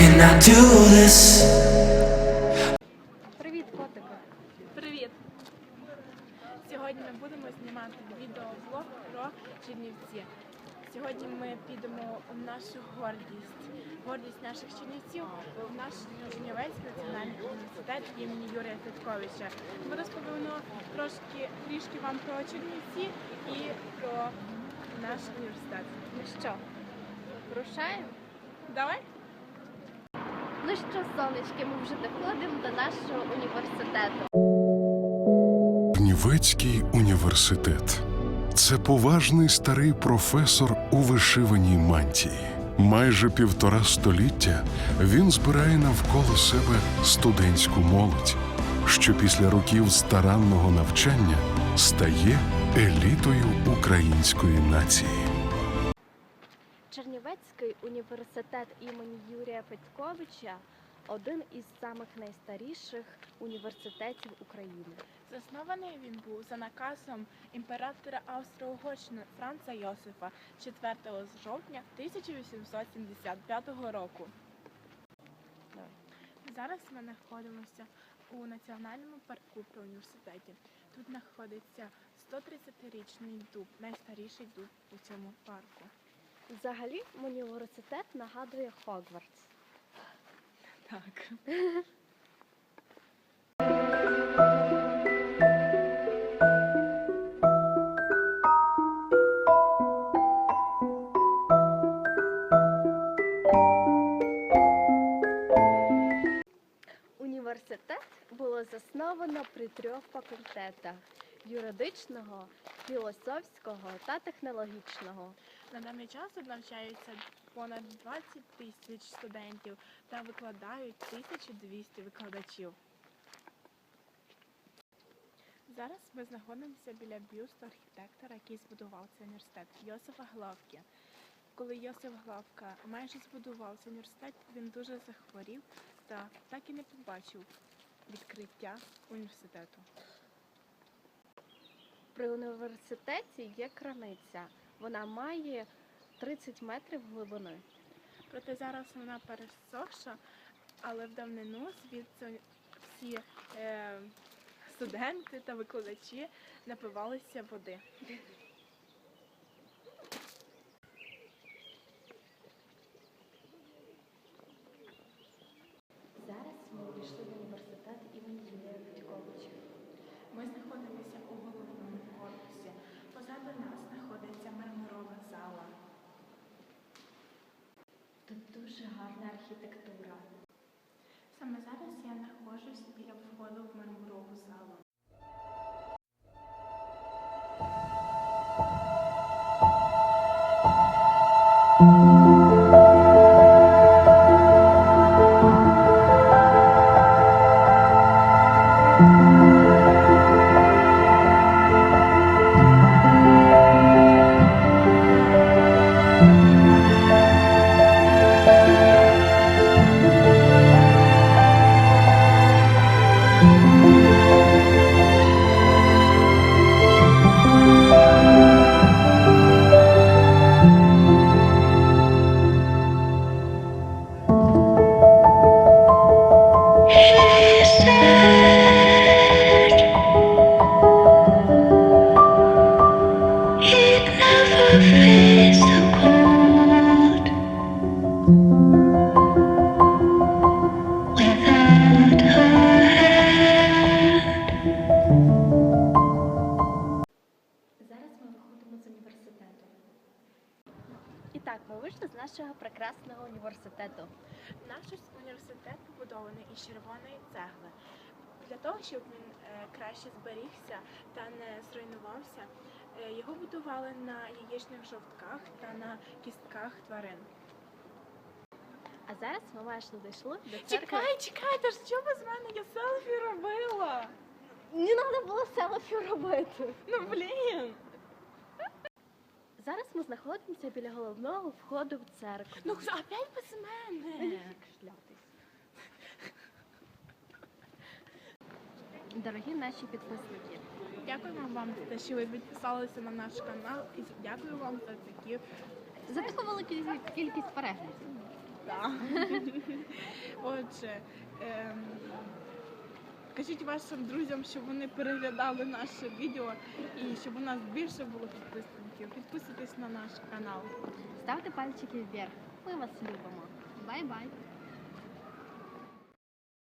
can I do this? Привіт, котики! Привіт! Сьогодні ми будемо знімати відеоблог про Чернівці. Сьогодні ми підемо у нашу гордість, гордість наших чернівців, в наш Чернівецький національний університет імені Юрія Федьковича. Ми розповімо трошки трішки вам про Чернівці і про наш університет. Ну що, рушаємо? Давай? Ну що, сонечки, ми вже доходимо до нашого університету. Чернівецький університет це поважний старий професор у вишиваній мантії. Майже півтора століття він збирає навколо себе студентську молодь, що після років старанного навчання стає елітою української нації. Чернівецький університет імені Юрія Федьковича один із самих найстаріших університетів України. Заснований він був за наказом імператора Австро-Угорщини Франца Йосифа 4 жовтня 1875 року. Зараз ми знаходимося у національному парку при університеті. Тут знаходиться 130-річний дуб, найстаріший дуб у цьому парку. Взагалі, університет нагадує Хогвартс. Так. Університет було засновано при трьох факультетах юридичного, філософського та технологічного. На даний час тут навчаються понад 20 тисяч студентів та викладають 1200 викладачів. Зараз ми знаходимося біля бюсту архітектора, який збудував цей університет Йосифа Главки. Коли Йосиф Главка майже збудував цей університет, він дуже захворів та так і не побачив відкриття університету. При університеті є краниця. Вона має 30 метрів глибини. Проте зараз вона пересохша, але в давнину звідси всі е, студенти та викладачі напивалися води. Зараз ми увійшли в університет імені Юрія Федьковича. Ми знаходимося у головному корпусі. Позаду нас знаходиться мармурова зала. Тут дуже гарна архітектура. Саме зараз я знаходжусь біля входу в мармурову залу. Так, ми вийшли з нашого прекрасного університету. Наш університет побудований із червоної цегли. Для того, щоб він е, краще зберігся та не зруйнувався, е, його будували на яєчних жовтках та на кістках тварин. А зараз ми майже дійшли до церкви. Чекай, чекай, та ж що без мене я селфі робила? Не треба було селфі робити. Ну блін. Зараз ми знаходимося біля головного входу в церкву. Ну опять без мене. Дорогі наші підписники, Дякуємо вам за те, що ви підписалися на наш канал і дякую вам за такі за таку велику кількість переглядів. так. Отже, ем, кажіть вашим друзям, щоб вони переглядали наше відео і щоб у нас більше було підписників. Підписуйтесь на наш канал. Ставте пальчики вверх. Ми вас любимо. Бай-бай!